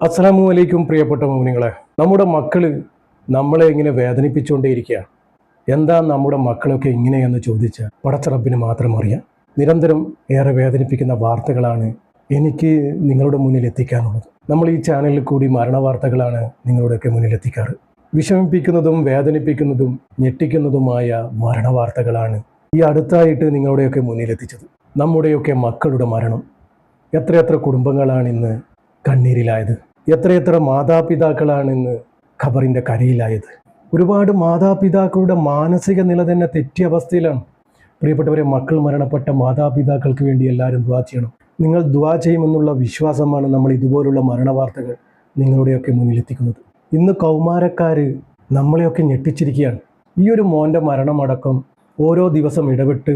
അസ്സലാമു വലൈക്കും പ്രിയപ്പെട്ട മൗനികളെ നമ്മുടെ മക്കൾ നമ്മളെ ഇങ്ങനെ വേദനിപ്പിച്ചുകൊണ്ടേയിരിക്കുകയാണ് എന്താ നമ്മുടെ മക്കളൊക്കെ ഇങ്ങനെയെന്ന് ചോദിച്ച പടച്ചറബിന് മാത്രം അറിയാം. നിരന്തരം ഏറെ വേദനിപ്പിക്കുന്ന വാർത്തകളാണ് എനിക്ക് നിങ്ങളുടെ മുന്നിൽ എത്തിക്കാനുള്ളത്. നമ്മൾ ഈ ചാനലിൽ കൂടി മരണ വാർത്തകളാണ് നിങ്ങളുടെയൊക്കെ മുന്നിൽ എത്തിക്കാറ്. വിഷമിപ്പിക്കുന്നതും വേദനിപ്പിക്കുന്നതും ഞെട്ടിക്കുന്നതുമായ മരണ വാർത്തകളാണ് ഈ അടുത്തായിട്ട് നിങ്ങളുടെയൊക്കെ മുന്നിലെത്തിച്ചത് നമ്മുടെയൊക്കെ മക്കളുടെ മരണം. എത്രയെത്ര കുടുംബങ്ങളാണ് ഇന്ന് കണ്ണീരിലായത്. എത്രയെത്ര മാതാപിതാക്കളാണ് ഇന്ന് ഖബറിന്റെ കരയിലായത്. ഒരുപാട് മാതാപിതാക്കളുടെ മാനസിക നില തന്നെ തെറ്റിയ അവസ്ഥയിലാണ്. പ്രിയപ്പെട്ടവരെ മക്കൾ മരണപ്പെട്ട മാതാപിതാക്കൾക്ക് വേണ്ടി എല്ലാവരും ദ്വാ ചെയ്യണം. നിങ്ങൾ ദ്വാ ചെയ്യുമെന്നുള്ള വിശ്വാസമാണ് നമ്മൾ ഇതുപോലുള്ള മരണവാർത്തകൾ നിങ്ങളുടെയൊക്കെ മുന്നിലെത്തിക്കുന്നത് ഇന്ന് കൗമാരക്കാർ നമ്മളെയൊക്കെ ഞെട്ടിച്ചിരിക്കുകയാണ്. ഈ ഒരു മോന്റെ മരണമടക്കം ഓരോ ദിവസം ഇടപെട്ട്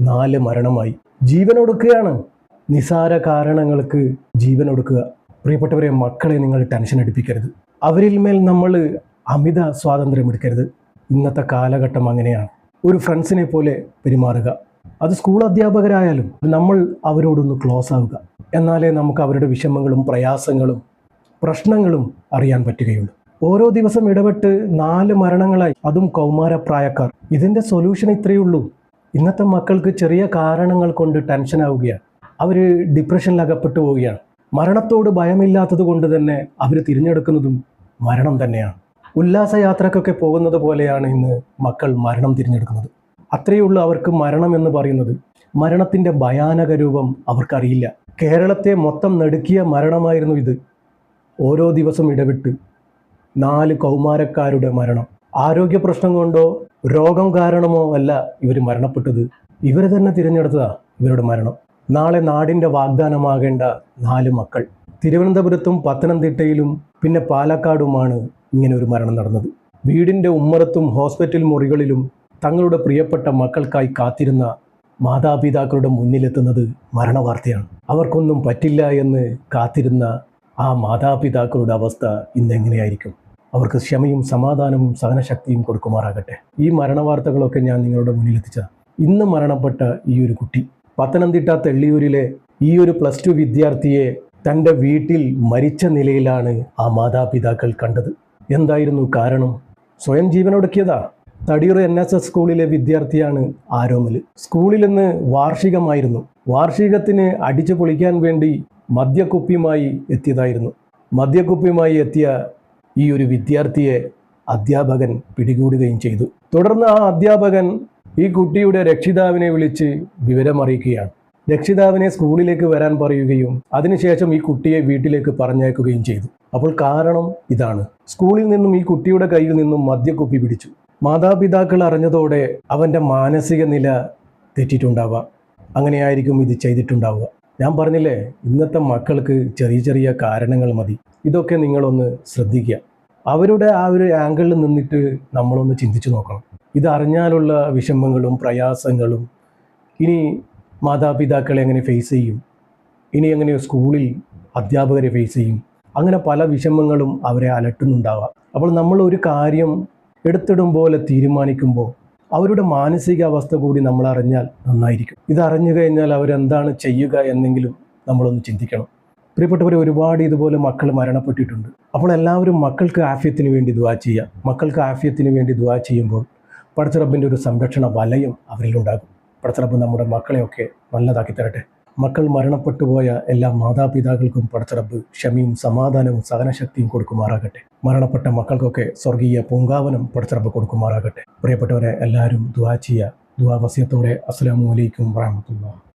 നാല് മരണമായി. ജീവനൊടുക്കുകയാണ് നിസാര കാരണങ്ങൾക്ക് ജീവനൊടുക്കുക പ്രിയപ്പെട്ടവരെ മക്കളെ നിങ്ങൾ ടെൻഷൻ അടിപ്പിക്കരുത്. അവരിൽ മേൽ നമ്മൾ അമിത സ്വാതന്ത്ര്യം എടുക്കരുത്. ഇന്നത്തെ കാലഘട്ടം അങ്ങനെയാണ്. ഒരു ഫ്രണ്ട്സിനെ പോലെ പെരുമാറുക. അത് സ്കൂൾ അധ്യാപകരായാലും നമ്മൾ അവരോടൊന്ന് ക്ലോസ് ആവുക. എന്നാലേ നമുക്ക് അവരുടെ വിഷമങ്ങളും പ്രയാസങ്ങളും പ്രശ്നങ്ങളും അറിയാൻ പറ്റുകയുള്ളൂ. ഓരോ ദിവസം ഇടപെട്ട് നാല് മരണങ്ങളായി. അതും കൗമാരപ്രായക്കാർ. ഇതിന്റെ സൊല്യൂഷൻ ഇത്രയേ ഉള്ളൂ. ഇന്നത്തെ മക്കൾക്ക് ചെറിയ കാരണങ്ങൾ കൊണ്ട് ടെൻഷൻ ആവുകയാണ്. അവർ ഡിപ്രഷനിൽ അകപ്പെട്ടു പോവുകയാണ്. മരണത്തോട് ഭയമില്ലാത്തത് കൊണ്ട് തന്നെ അവർ തിരഞ്ഞെടുക്കുന്നതും മരണം തന്നെയാണ്. ഉല്ലാസയാത്രക്കൊക്കെ പോകുന്നത് പോലെയാണ് ഇന്ന് മക്കൾ മരണം തിരഞ്ഞെടുക്കുന്നത്. അത്രയേ അവർക്ക് മരണം എന്ന് പറയുന്നത്. മരണത്തിന്റെ ഭയാനക രൂപം അവർക്കറിയില്ല. കേരളത്തെ മൊത്തം നടുക്കിയ മരണമായിരുന്നു ഇത്. ഓരോ ദിവസം ഇടവിട്ട് നാല് കൗമാരക്കാരുടെ മരണം. ആരോഗ്യ പ്രശ്നം കൊണ്ടോ രോഗം കാരണമോ അല്ല ഇവർ മരണപ്പെട്ടത്. ഇവർ തന്നെ തിരഞ്ഞെടുത്തതാണ് ഇവരുടെ മരണം. നാളെ നാടിന്റെ വാഗ്ദാനമാകേണ്ട നാല് മക്കൾ. തിരുവനന്തപുരത്തും പത്തനംതിട്ടയിലും പിന്നെ പാലക്കാടുമാണ് ഇങ്ങനെ ഒരു മരണം നടന്നത്. വീടിന്റെ ഉമ്മറത്തും ഹോസ്പിറ്റൽ മുറികളിലും തങ്ങളുടെ പ്രിയപ്പെട്ട മക്കൾക്കായി കാത്തിരുന്ന മാതാപിതാക്കളുടെ മുന്നിലെത്തുന്നത് മരണവാർത്തയാണ്. അവർക്കൊന്നും പറ്റില്ല എന്ന് കാത്തിരുന്ന ആ മാതാപിതാക്കളുടെ അവസ്ഥ ഇന്നെങ്ങനെയായിരിക്കും അവർക്ക് ക്ഷമയും സമാധാനവും സഹനശക്തിയും കൊടുക്കുമാറാകട്ടെ. ഈ മരണവാർത്തകളൊക്കെ ഞാൻ നിങ്ങളുടെ മുന്നിലെത്തിച്ച ഇന്ന് മരണപ്പെട്ട ഈ ഒരു കുട്ടി പത്തനംതിട്ട തെള്ളിയൂരിലെ ഈ ഒരു പ്ലസ് ടു വിദ്യാർത്ഥിയെ തന്റെ വീട്ടിൽ മരിച്ച നിലയിലാണ് ആ മാതാപിതാക്കൾ കണ്ടത്. എന്തായിരുന്നു കാരണം? സ്വയം ജീവനൊടുക്കിയതാ. തടിയൂർ എൻ എസ് എസ് സ്കൂളിലെ വിദ്യാർത്ഥിയാണ് ആരോമൽ സ്കൂളിൽ നിന്ന് വാർഷികമായിരുന്നു. വാർഷികത്തിന് അടിച്ചു പൊളിക്കാൻ വേണ്ടി മദ്യക്കുപ്പിയുമായി എത്തിയതായിരുന്നു. മദ്യക്കുപ്പിയുമായി എത്തിയ ഈ ഒരു വിദ്യാർത്ഥിയെ അധ്യാപകൻ പിടികൂടുകയും ചെയ്തു. തുടർന്ന് ആ അധ്യാപകൻ ഈ കുട്ടിയുടെ രക്ഷിതാവിനെ വിളിച്ച് വിവരമറിയിക്കുകയാണ്. രക്ഷിതാവിനെ സ്കൂളിലേക്ക് വരാൻ പറയുകയും അതിനുശേഷം ഈ കുട്ടിയെ വീട്ടിലേക്ക് പറഞ്ഞയക്കുകയും ചെയ്തു. അപ്പോൾ കാരണം ഇതാണ്. സ്കൂളിൽ നിന്നും ഈ കുട്ടിയുടെ കയ്യിൽ നിന്നും മദ്യക്കുപ്പി പിടിച്ചു. മാതാപിതാക്കൾ അറിഞ്ഞതോടെ അവന്റെ മാനസിക നില തെറ്റിയിട്ടുണ്ടാവാം അങ്ങനെയായിരിക്കും ഇത് ചെയ്തിട്ടുണ്ടാവുക. ഞാൻ പറഞ്ഞില്ലേ ഇന്നത്തെ മക്കൾക്ക് ചെറിയ ചെറിയ കാരണങ്ങൾ മതി. ഇതൊക്കെ നിങ്ങളൊന്ന് ശ്രദ്ധിക്കുക. അവരുടെ ആ ഒരു ആംഗിളിൽ നിന്നിട്ട് നമ്മളൊന്ന് ചിന്തിച്ചു നോക്കണം. ഇതറിഞ്ഞാലുള്ള വിഷമങ്ങളും പ്രയാസങ്ങളും ഇനി മാതാപിതാക്കളെ എങ്ങനെ ഫേസ് ചെയ്യും? ഇനി എങ്ങനെ സ്കൂളിൽ അധ്യാപകരെ ഫേസ് ചെയ്യും? അങ്ങനെ പല വിഷമങ്ങളും അവരെ അലട്ടുന്നുണ്ടാവാം. അപ്പോൾ നമ്മൾ ഒരു കാര്യം എടുത്തിടും പോലെ തീരുമാനിക്കുമ്പോൾ അവരുടെ മാനസികാവസ്ഥ കൂടി നമ്മൾ അറിഞ്ഞാൽ നന്നായിരിക്കും. ഇതറിഞ്ഞു കഴിഞ്ഞാൽ അവരെന്താണ് ചെയ്യുക എന്നെങ്കിലും നമ്മളൊന്ന് ചിന്തിക്കണം. പ്രിയപ്പെട്ടവർ ഒരുപാട് ഇതുപോലെ മക്കൾ മരണപ്പെട്ടിട്ടുണ്ട്. അപ്പോൾ എല്ലാവരും മക്കൾക്ക് ആഫ്യത്തിന് വേണ്ടി ദുവാ ചെയ്യുക. മക്കൾക്ക് ആഫ്യത്തിന് വേണ്ടി ദുവാ ചെയ്യുമ്പോൾ പടച്ചിറബിന്റെ ഒരു സംരക്ഷണ വലയം അവരിലുണ്ടാകും. പടച്ചിറബ് നമ്മുടെ മക്കളെയൊക്കെ നല്ലതാക്കി തരട്ടെ. മക്കൾ മരണപ്പെട്ടുപോയ എല്ലാ മാതാപിതാക്കൾക്കും പടച്ചിറബ് ക്ഷമയും സമാധാനവും സഹനശക്തിയും കൊടുക്കുമാറാകട്ടെ. മരണപ്പെട്ട മക്കൾക്കൊക്കെ സ്വർഗീയ പൂങ്കാവനം പടച്ചിറബ് കൊടുക്കുമാറാകട്ടെ. പ്രിയപ്പെട്ടവരെ എല്ലാവരും ദുവാ ചെയ്യുക. ദുവാ വസ്യത്തോടെ. അസ്സലാമു അലൈക്കും വറഹമത്തുള്ള